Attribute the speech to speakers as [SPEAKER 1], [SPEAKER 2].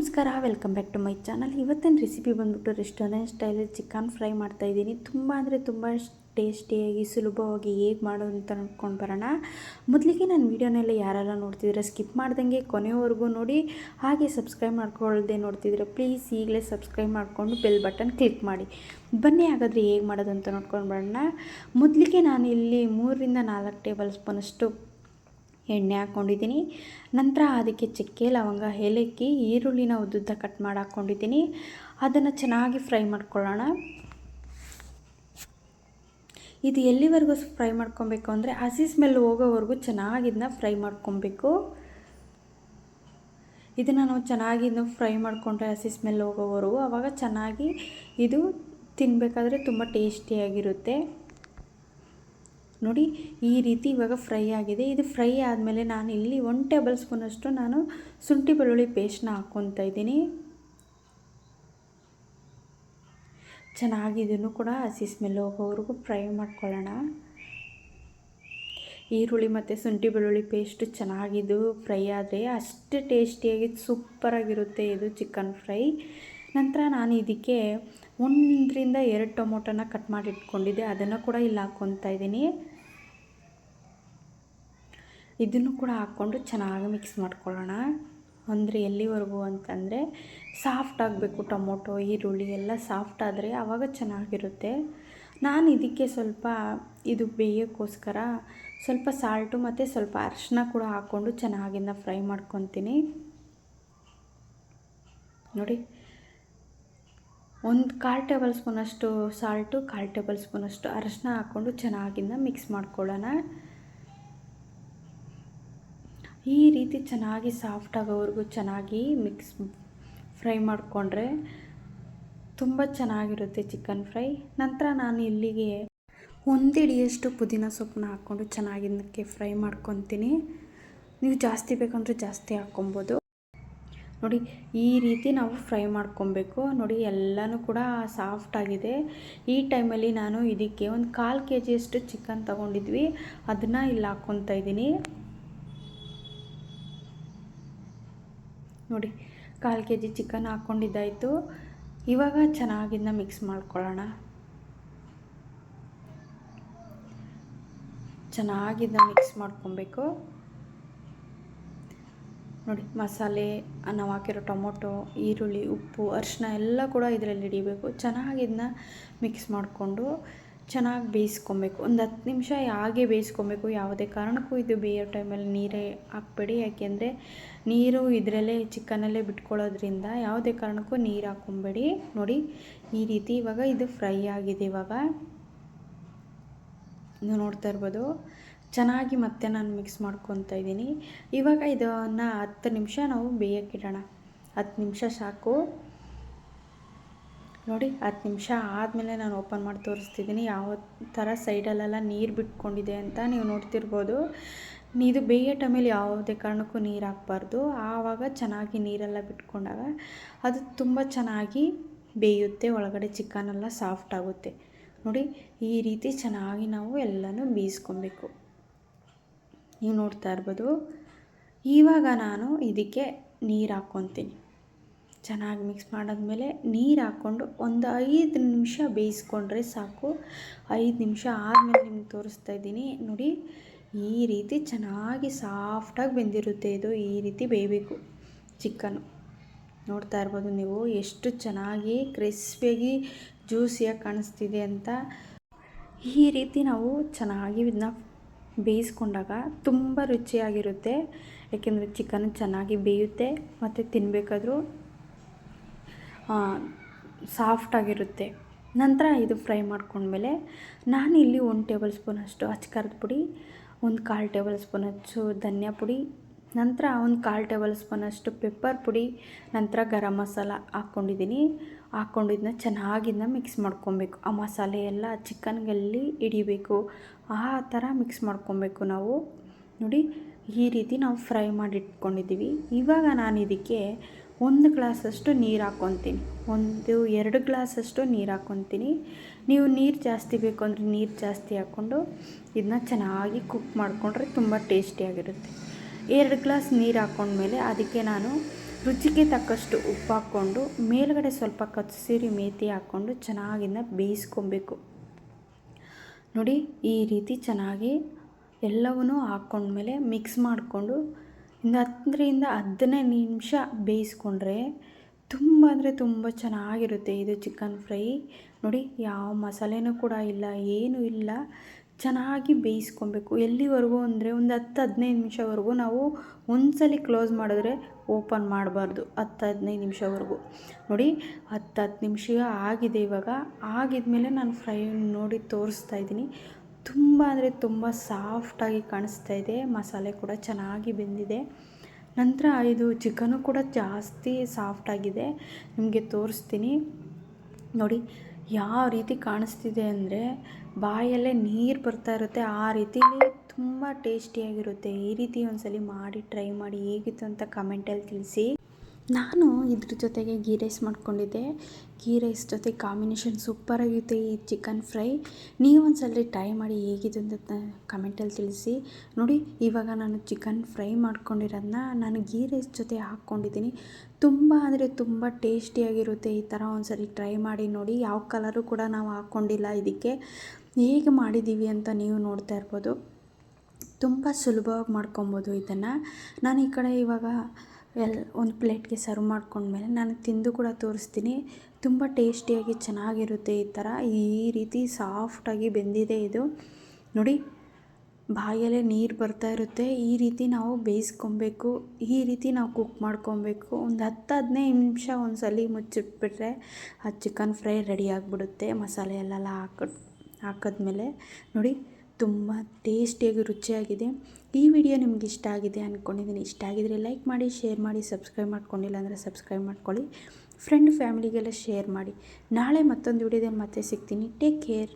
[SPEAKER 1] ನಮಸ್ಕಾರ welcome back to my channel ಇವತ್ತಿನ recipe ಬಂದ್ಬಿಟ್ಟು ರೆಸ್ಟೋರೆಂಟ್ ಸ್ಟೈಲಲ್ಲಿ ಚಿಕನ್ ಫ್ರೈ ಮಾಡ್ತಾಯಿದ್ದೀನಿ ತುಂಬ ಅಂದರೆ ತುಂಬ ಟೇಸ್ಟಿಯಾಗಿ ಸುಲಭವಾಗಿ ಹೇಗೆ ಮಾಡೋದು ಅಂತ ನೋಡ್ಕೊಂಡು ಬರೋಣ. ಮೊದಲಿಗೆ ನಾನು ವೀಡಿಯೋನೆಲ್ಲ ಯಾರೆಲ್ಲ ನೋಡ್ತಿದ್ರೆ ಸ್ಕಿಪ್ ಮಾಡ್ದಂಗೆ ಕೊನೆವರೆಗೂ ನೋಡಿ. ಹಾಗೆ ಸಬ್ಸ್ಕ್ರೈಬ್ ಮಾಡ್ಕೊಳ್ಳದೆ ನೋಡ್ತಿದ್ರೆ ಪ್ಲೀಸ್ ಈಗಲೇ ಸಬ್ಸ್ಕ್ರೈಬ್ ಮಾಡಿಕೊಂಡು ಬೆಲ್ ಬಟನ್ ಕ್ಲಿಕ್ ಮಾಡಿ. ಬನ್ನಿ ಹಾಗಾದರೆ ಹೇಗೆ ಮಾಡೋದು ಅಂತ ನೋಡ್ಕೊಂಡು ಬರೋಣ. ಮೊದಲಿಗೆ ನಾನು ಇಲ್ಲಿ ಮೂರರಿಂದ ನಾಲ್ಕು ಟೇಬಲ್ ಸ್ಪೂನಷ್ಟು ಎಣ್ಣೆ ಹಾಕ್ಕೊಂಡಿದ್ದೀನಿ. ನಂತರ ಅದಕ್ಕೆ ಚಕ್ಕೆ, ಲವಂಗ, ಏಲಕ್ಕಿ, ಈರುಳ್ಳಿನ ಉದ್ದುದ್ದ ಕಟ್ ಮಾಡಿ ಹಾಕ್ಕೊಂಡಿದ್ದೀನಿ. ಅದನ್ನು ಚೆನ್ನಾಗಿ ಫ್ರೈ ಮಾಡ್ಕೊಳ್ಳೋಣ. ಇದು ಎಲ್ಲಿವರೆಗೂ ಫ್ರೈ ಮಾಡ್ಕೊಬೇಕು ಅಂದರೆ ಹಸಿ ಸ್ಮೆಲ್ ಹೋಗೋವರೆಗೂ ಚೆನ್ನಾಗಿ ಇದನ್ನ ಫ್ರೈ ಮಾಡ್ಕೊಬೇಕು. ಇದನ್ನು ನಾವು ಚೆನ್ನಾಗಿ ಇದನ್ನು ಫ್ರೈ ಮಾಡಿಕೊಂಡ್ರೆ ಹಸಿ ಸ್ಮೆಲ್ ಹೋಗೋವರೆಗೂ ಆವಾಗ ಚೆನ್ನಾಗಿ ಇದು ತಿನ್ನಬೇಕಾದ್ರೆ ತುಂಬ ಟೇಸ್ಟಿಯಾಗಿರುತ್ತೆ ನೋಡಿ ಈ ರೀತಿ ಇವಾಗ ಫ್ರೈ ಆಗಿದೆ. ಇದು ಫ್ರೈ ಆದಮೇಲೆ ನಾನು ಇಲ್ಲಿ ಒನ್ ಟೇಬಲ್ ಸ್ಪೂನಷ್ಟು ನಾನು ಶುಂಠಿ ಬೆಳ್ಳುಳ್ಳಿ ಪೇಸ್ಟ್ನ ಹಾಕ್ಕೊತಾ ಇದ್ದೀನಿ. ಚೆನ್ನಾಗಿ ಇದನ್ನು ಕೂಡ ಹಸಿ ಸ್ಮೆಲ್ ಹೋಗೋವರೆಗೂ ಫ್ರೈ ಮಾಡ್ಕೊಳ್ಳೋಣ. ಈರುಳ್ಳಿ ಮತ್ತು ಶುಂಠಿ ಬೆಳ್ಳುಳ್ಳಿ ಪೇಸ್ಟು ಚೆನ್ನಾಗಿದ್ದು ಫ್ರೈ ಆದರೆ ಅಷ್ಟು ಟೇಸ್ಟಿಯಾಗಿ ಸೂಪರಾಗಿರುತ್ತೆ ಇದು ಚಿಕನ್ ಫ್ರೈ. ನಂತರ ನಾನು ಇದಕ್ಕೆ ಒಂದರಿಂದ ಎರಡು ಟೊಮೊಟೊನ ಕಟ್ ಮಾಡಿ ಇಟ್ಕೊಂಡಿದ್ದೆ ಅದನ್ನು ಕೂಡ ಇಲ್ಲಿ ಹಾಕ್ಕೊತಾ ಇದ್ದೀನಿ. ಇದನ್ನು ಕೂಡ ಹಾಕ್ಕೊಂಡು ಚೆನ್ನಾಗಿ ಮಿಕ್ಸ್ ಮಾಡ್ಕೊಳ್ಳೋಣ. ಅಂದರೆ ಎಲ್ಲಿವರೆಗೂ ಅಂತಂದರೆ ಸಾಫ್ಟ್ ಆಗಬೇಕು ಟೊಮೊಟೊ, ಈರುಳ್ಳಿ ಎಲ್ಲ ಸಾಫ್ಟ್ ಆದರೆ ಆವಾಗ ಚೆನ್ನಾಗಿರುತ್ತೆ. ನಾನು ಇದಕ್ಕೆ ಸ್ವಲ್ಪ ಇದು ಬೇಯೋಕ್ಕೋಸ್ಕರ ಸ್ವಲ್ಪ ಸಾಲ್ಟು ಮತ್ತು ಸ್ವಲ್ಪ ಅರಿಶಿನ ಕೂಡ ಹಾಕ್ಕೊಂಡು ಚೆನ್ನಾಗಿಂದ ಫ್ರೈ ಮಾಡ್ಕೊತೀನಿ. ನೋಡಿ. ಒಂದು ಕಾಲು ಟೇಬಲ್ ಸ್ಪೂನಷ್ಟು ಸಾಲ್ಟು, ಕಾಲು ಟೇಬಲ್ ಸ್ಪೂನಷ್ಟು ಅರಶಿನ ಹಾಕ್ಕೊಂಡು ಚೆನ್ನಾಗಿಂದ ಮಿಕ್ಸ್ ಮಾಡ್ಕೊಳ್ಳೋಣ. ಈ ರೀತಿ ಚೆನ್ನಾಗಿ ಸಾಫ್ಟ್ ಆಗೋವರೆಗೂ ಚೆನ್ನಾಗಿ ಮಿಕ್ಸ್ ಫ್ರೈ ಮಾಡಿಕೊಂಡ್ರೆ ತುಂಬ ಚೆನ್ನಾಗಿರುತ್ತೆ ಚಿಕನ್ ಫ್ರೈ. ನಂತರ ನಾನು ಇಲ್ಲಿಗೆ ಒಂದಿಡಿಯಷ್ಟು ಪುದೀನ ಸೊಪ್ಪನ್ನ ಹಾಕ್ಕೊಂಡು ಚೆನ್ನಾಗಿದ್ದಕ್ಕೆ ಫ್ರೈ ಮಾಡ್ಕೊತೀನಿ. ನೀವು ಜಾಸ್ತಿ ಬೇಕಂದ್ರೆ ಜಾಸ್ತಿ ಹಾಕ್ಕೊಬೋದು. ನೋಡಿ, ಈ ರೀತಿ ನಾವು ಫ್ರೈ ಮಾಡ್ಕೊಬೇಕು. ನೋಡಿ, ಎಲ್ಲನೂ ಕೂಡ ಸಾಫ್ಟ್ ಆಗಿದೆ. ಈ ಟೈಮಲ್ಲಿ ನಾನು ಇದಕ್ಕೆ ಒಂದು ಕಾಲು ಕೆ ಜಿಯಷ್ಟು ಚಿಕನ್ ತೊಗೊಂಡಿದ್ವಿ. ಅದನ್ನು ಇಲ್ಲಿ ಹಾಕ್ಕೊತಾ ಇದ್ದೀನಿ. ನೋಡಿ, ಕಾಲು ಕೆ ಜಿ ಚಿಕನ್ ಹಾಕ್ಕೊಂಡಿದ್ದಾಯಿತು ಇವಾಗ ಚೆನ್ನಾಗಿನ್ನ ಮಿಕ್ಸ್ ಮಾಡ್ಕೊಳ್ಳೋಣ. ಚೆನ್ನಾಗಿದ್ದ ಮಿಕ್ಸ್ ಮಾಡ್ಕೊಬೇಕು. ನೋಡಿ. ಮಸಾಲೆ ನಾವು ಹಾಕಿರೋ ಟೊಮೊಟೊ, ಈರುಳ್ಳಿ, ಉಪ್ಪು ಅರಿಶಿನ ಎಲ್ಲ ಕೂಡ ಇದರಲ್ಲಿ ಹಿಡಿಬೇಕು. ಚೆನ್ನಾಗಿ ಇದನ್ನ ಮಿಕ್ಸ್ ಮಾಡಿಕೊಂಡು ಚೆನ್ನಾಗಿ ಬೇಯಿಸ್ಕೊಬೇಕು. ಒಂದು ಹತ್ತು ನಿಮಿಷ ಹಾಗೆ ಬೇಯಿಸ್ಕೊಬೇಕು. ಯಾವುದೇ ಕಾರಣಕ್ಕೂ ಇದು ಬೇಯೋ ಟೈಮಲ್ಲಿ ನೀರೇ ಹಾಕ್ಬೇಡಿ. ಯಾಕೆಂದರೆ ನೀರು ಇದರಲ್ಲೇ, ಚಿಕನಲ್ಲೇ ಬಿಟ್ಕೊಳ್ಳೋದ್ರಿಂದ ಯಾವುದೇ ಕಾರಣಕ್ಕೂ ನೀರು ಹಾಕ್ಕೊಬೇಡಿ. ನೋಡಿ, ಈ ರೀತಿ ಇವಾಗ ಇದು ಫ್ರೈ ಆಗಿದೆ ಇವಾಗ. ನೋಡ್ತಾ ಇರ್ಬೋದು. ಚೆನ್ನಾಗಿ ಮತ್ತೆ ನಾನು ಮಿಕ್ಸ್ ಮಾಡ್ಕೊತಾ ಇದ್ದೀನಿ. ಇವಾಗ ಇದನ್ನು ಹತ್ತು ನಿಮಿಷ ನಾವು ಬೇಯಕ್ಕಿಡೋಣ ಹತ್ತು ನಿಮಿಷ ಸಾಕು. ನೋಡಿ, ಹತ್ತು ನಿಮಿಷ ಆದಮೇಲೆ ನಾನು ಓಪನ್ ಮಾಡಿ ತೋರಿಸ್ತಿದ್ದೀನಿ. ಯಾವ ಥರ ಸೈಡಲ್ಲೆಲ್ಲ ನೀರು ಬಿಟ್ಕೊಂಡಿದೆ ಅಂತ ನೀವು ನೋಡ್ತಿರ್ಬೋದು. ಇದು ಬೇಯೋ ಟೈಮಲ್ಲಿ ಯಾವುದೇ ಕಾರಣಕ್ಕೂ ನೀರು ಹಾಕ್ಬಾರ್ದು. ಆವಾಗ ಚೆನ್ನಾಗಿ ನೀರೆಲ್ಲ ಬಿಟ್ಕೊಂಡಾಗ ಅದು ತುಂಬ ಚೆನ್ನಾಗಿ ಬೇಯುತ್ತೆ, ಒಳಗಡೆ ಚಿಕನೆಲ್ಲ ಸಾಫ್ಟ್ ಆಗುತ್ತೆ. ನೋಡಿ, ಈ ರೀತಿ ಚೆನ್ನಾಗಿ ನಾವು ಎಲ್ಲನೂ ಬೇಯಿಸ್ಕೊಬೇಕು. ನೀವು ನೋಡ್ತಾ ಇರ್ಬೋದು. ಇವಾಗ ನಾನು ಇದಕ್ಕೆ ನೀರು ಹಾಕ್ಕೊತೀನಿ ಚೆನ್ನಾಗಿ ಮಿಕ್ಸ್ ಮಾಡಾದ್ಮೇಲೆ ನೀರು ಹಾಕ್ಕೊಂಡು ಒಂದು ಐದು ನಿಮಿಷ ಬೇಯಿಸ್ಕೊಂಡ್ರೆ ಸಾಕು. ಐದು ನಿಮಿಷ ಆದಮೇಲೆ ನಿಮ್ಗೆ ತೋರಿಸ್ತಾ ಇದ್ದೀನಿ. ನೋಡಿ, ಈ ರೀತಿ ಚೆನ್ನಾಗಿ ಸಾಫ್ಟಾಗಿ ಬೆಂದಿರುತ್ತೆ ಇದು. ಈ ರೀತಿ ಬೇಯಬೇಕು ಚಿಕನು. ನೋಡ್ತಾ ಇರ್ಬೋದು ನೀವು ಎಷ್ಟು ಚೆನ್ನಾಗಿ ಕ್ರಿಸ್ಪಿಯಾಗಿ ಜ್ಯೂಸಿಯಾಗಿ ಕಾಣಿಸ್ತಿದೆ ಅಂತ. ಈ ರೀತಿ ನಾವು ಚೆನ್ನಾಗಿ ಇದನ್ನ ಬೇಯಿಸ್ಕೊಂಡಾಗ ತುಂಬ ರುಚಿಯಾಗಿರುತ್ತೆ. ಏಕೆಂದರೆ ಚಿಕನ್ ಚೆನ್ನಾಗಿ ಬೇಯುತ್ತೆ, ಮತ್ತು ತಿನ್ನಬೇಕಾದ್ರೂ ಸಾಫ್ಟಾಗಿರುತ್ತೆ ನಂತರ ಇದು ಫ್ರೈ ಮಾಡ್ಕೊಂಡ್ಮೇಲೆ ನಾನು ಇಲ್ಲಿ ಒಂದು ಟೇಬಲ್ ಸ್ಪೂನಷ್ಟು ಅಚ್ಕಾರದ ಪುಡಿ, ಒಂದು ಕಾಲು ಟೇಬಲ್ ಸ್ಪೂನಷ್ಟು ಧನಿಯಾ ಪುಡಿ ನಂತರ ಒಂದು ಕಾಲು ಟೇಬಲ್ ಸ್ಪೂನಷ್ಟು ಪೆಪ್ಪರ್ ಪುಡಿ, ನಂತರ ಗರಂ ಮಸಾಲ ಹಾಕ್ಕೊಂಡಿದ್ದೀನಿ. ಹಾಕ್ಕೊಂಡಿದ್ದನ್ನ ಚೆನ್ನಾಗಿನ್ನ ಮಿಕ್ಸ್ ಮಾಡ್ಕೊಬೇಕು. ಆ ಮಸಾಲೆ ಎಲ್ಲ ಚಿಕನ್ಗೆಲ್ಲಿ ಹಿಡಿಬೇಕು. ಆ ಥರ ಮಿಕ್ಸ್ ಮಾಡ್ಕೊಬೇಕು ನಾವು. ನೋಡಿ, ಈ ರೀತಿ ನಾವು ಫ್ರೈ ಮಾಡಿ ಇಟ್ಕೊಂಡಿದ್ದೀವಿ ಇವಾಗ ನಾನು ಇದಕ್ಕೆ ಒಂದು ಗ್ಲಾಸಷ್ಟು ನೀರು ಹಾಕ್ಕೊತೀನಿ. ಒಂದು, ಎರಡು ಗ್ಲಾಸಷ್ಟು ನೀರು ಹಾಕ್ಕೊತೀನಿ. ನೀವು ನೀರು ಜಾಸ್ತಿ ಬೇಕು ಅಂದರೆ ನೀರು ಜಾಸ್ತಿ ಹಾಕ್ಕೊಂಡು ಇದನ್ನ ಚೆನ್ನಾಗಿ ಕುಕ್ ಮಾಡಿಕೊಂಡ್ರೆ ತುಂಬ ಟೇಸ್ಟಿಯಾಗಿರುತ್ತೆ. ಎರಡು ಗ್ಲಾಸ್ ನೀರು ಹಾಕ್ಕೊಂಡ್ಮೇಲೆ ಅದಕ್ಕೆ ನಾನು ರುಚಿಗೆ ತಕ್ಕಷ್ಟು ಉಪ್ಪು ಹಾಕ್ಕೊಂಡು, ಮೇಲುಗಡೆ ಸ್ವಲ್ಪ ಕಸೂರಿ ಮೇತಿ ಹಾಕ್ಕೊಂಡು ಚೆನ್ನಾಗಿಂದ ಬೇಯಿಸ್ಕೊಬೇಕು. ನೋಡಿ, ಈ ರೀತಿ ಚೆನ್ನಾಗಿ ಎಲ್ಲವನ್ನೂ ಹಾಕ್ಕೊಂಡ್ಮೇಲೆ ಮಿಕ್ಸ್ ಮಾಡಿಕೊಂಡು ಒಂದು ಹತ್ತರಿಂದ ಹದಿನೈದು ನಿಮಿಷ ಬೇಯಿಸ್ಕೊಂಡ್ರೆ ತುಂಬ ಅಂದರೆ ತುಂಬ ಚೆನ್ನಾಗಿರುತ್ತೆ ಇದು ಚಿಕನ್ ಫ್ರೈ. ನೋಡಿ, ಯಾವ ಮಸಾಲೆನೂ ಕೂಡ ಇಲ್ಲ, ಏನೂ ಇಲ್ಲ. ಚೆನ್ನಾಗಿ ಬೇಯಿಸ್ಕೊಬೇಕು. ಎಲ್ಲಿವರೆಗೂ ಅಂದರೆ ಒಂದು ಹತ್ತು ಹದಿನೈದು ನಿಮಿಷವರೆಗೂ ನಾವು ಒಂದ್ಸಲಿ ಕ್ಲೋಸ್ ಮಾಡಿದ್ರೆ ಓಪನ್ ಮಾಡಬಾರ್ದು. ಹತ್ತು ಹದಿನೈದು ನಿಮಿಷವರೆಗೂ. ನೋಡಿ, ಹತ್ತು ಹತ್ತು ನಿಮಿಷ ಆಗಿದೆ ಇವಾಗ. ಆಗಿದ್ಮೇಲೆ ನಾನು ಫ್ರೈ ನೋಡಿ ತೋರಿಸ್ತಾ ಇದ್ದೀನಿ. ತುಂಬ ಅಂದರೆ ತುಂಬ ಸಾಫ್ಟಾಗಿ ಕಾಣಿಸ್ತಾ ಇದೆ. ಮಸಾಲೆ ಕೂಡ ಚೆನ್ನಾಗಿ ಬೆಂದಿದೆ. ನಂತರ ಇದು ಚಿಕನು ಕೂಡ ಜಾಸ್ತಿ ಸಾಫ್ಟಾಗಿದೆ. ನಿಮಗೆ ತೋರಿಸ್ತೀನಿ. ನೋಡಿ ಯಾವ ರೀತಿ ಕಾಣಿಸ್ತಿದೆ ಅಂದರೆ ಬಾಯಲ್ಲೇ ನೀರು ಬರ್ತಾ ಇರುತ್ತೆ. ಆ ರೀತಿಲಿ ತುಂಬ ಟೇಸ್ಟಿಯಾಗಿರುತ್ತೆ. ಈ ರೀತಿ ಒಂದ್ಸಲಿ ಮಾಡಿ, ಟ್ರೈ ಮಾಡಿ, ಹೇಗಿತ್ತು ಅಂತ ಕಮೆಂಟಲ್ಲಿ ತಿಳಿಸಿ. ನಾನು ಇದ್ರ ಜೊತೆಗೆ ಗೀ ರೈಸ್ ಮಾಡ್ಕೊಂಡಿದ್ದೆ. ಗೀ ರೈಸ್ ಜೊತೆ ಕಾಂಬಿನೇಷನ್ ಸೂಪರಾಗಿರುತ್ತೆ ಈ ಚಿಕನ್ ಫ್ರೈ ನೀವು ಒಂದ್ಸಲ ಟ್ರೈ ಮಾಡಿ ಹೇಗಿದೆ ಅಂತ ಕಮೆಂಟಲ್ಲಿ ತಿಳಿಸಿ. ನೋಡಿ, ಇವಾಗ ನಾನು ಚಿಕನ್ ಫ್ರೈ ಮಾಡ್ಕೊಂಡಿರೋದನ್ನ ನಾನು ಗೀ ರೈಸ್ ಜೊತೆ ಹಾಕ್ಕೊಂಡಿದ್ದೀನಿ. ತುಂಬ ಅಂದರೆ ತುಂಬ ಟೇಸ್ಟಿಯಾಗಿರುತ್ತೆ ಈ ಥರ ಒಂದ್ಸರಿ ಟ್ರೈ ಮಾಡಿ ನೋಡಿ. ಯಾವ ಕಲರು ಕೂಡ ನಾವು ಹಾಕ್ಕೊಂಡಿಲ್ಲ ಇದಕ್ಕೆ. ಹೇಗೆ ಮಾಡಿದ್ದೀವಿ ಅಂತ ನೀವು ನೋಡ್ತಾ ಇರ್ಬೋದು. ತುಂಬ ಸುಲಭವಾಗಿ ಮಾಡ್ಕೊಬೋದು ಇದನ್ನು. ನಾನು ಈ ಕಡೆ ಇವಾಗ ಎಲ್ ಒಂದು ಪ್ಲೇಟ್ಗೆ ಸರ್ವ್ ಮಾಡ್ಕೊಂಡ್ಮೇಲೆ ನಾನು ತಿಂದು ಕೂಡ ತೋರಿಸ್ತೀನಿ. ತುಂಬ ಟೇಸ್ಟಿಯಾಗಿ ಚೆನ್ನಾಗಿರುತ್ತೆ ಈ ಥರ. ಈ ರೀತಿ ಸಾಫ್ಟಾಗಿ ಬೆಂದಿದೆ ಇದು. ನೋಡಿ, ಬಾಯಲ್ಲೇ ನೀರು ಬರ್ತಾ ಇರುತ್ತೆ. ಈ ರೀತಿ ನಾವು ಬೇಯಿಸ್ಕೊಬೇಕು. ಈ ರೀತಿ ನಾವು ಕುಕ್ ಮಾಡ್ಕೊಬೇಕು. ಒಂದು ಹತ್ತು ಹದಿನೈದು ನಿಮಿಷ ಒಂದು ಸಲ ಮುಚ್ಚಿಟ್ಬಿಟ್ರೆ ಆ ಚಿಕನ್ ಫ್ರೈ ರೆಡಿ ಆಗಿಬಿಡುತ್ತೆ. ಮಸಾಲೆ ಎಲ್ಲ ಹಾಕಿ, ಹಾಕಿದ್ಮೇಲೆ ನೋಡಿ ತುಂಬ ಟೇಸ್ಟಿಯಾಗಿ ರುಚಿಯಾಗಿದೆ. ಈ ವಿಡಿಯೋ ನಿಮ್ಗೆ ಇಷ್ಟ ಆಗಿದೆ ಅಂದ್ಕೊಂಡಿದ್ದೀನಿ ಇಷ್ಟ ಆಗಿದರೆ ಲೈಕ್ ಮಾಡಿ, ಶೇರ್ ಮಾಡಿ, ಸಬ್ಸ್ಕ್ರೈಬ್ ಮಾಡ್ಕೊಂಡಿಲ್ಲ ಅಂದರೆ ಸಬ್ಸ್ಕ್ರೈಬ್ ಮಾಡ್ಕೊಳ್ಳಿ. ಫ್ರೆಂಡ್ ಫ್ಯಾಮಿಲಿಗೆಲ್ಲ ಶೇರ್ ಮಾಡಿ. ನಾಳೆ ಮತ್ತೊಂದು ವಿಡಿಯೋದಲ್ಲಿ ಮತ್ತೆ ಸಿಗ್ತೀನಿ. Take care.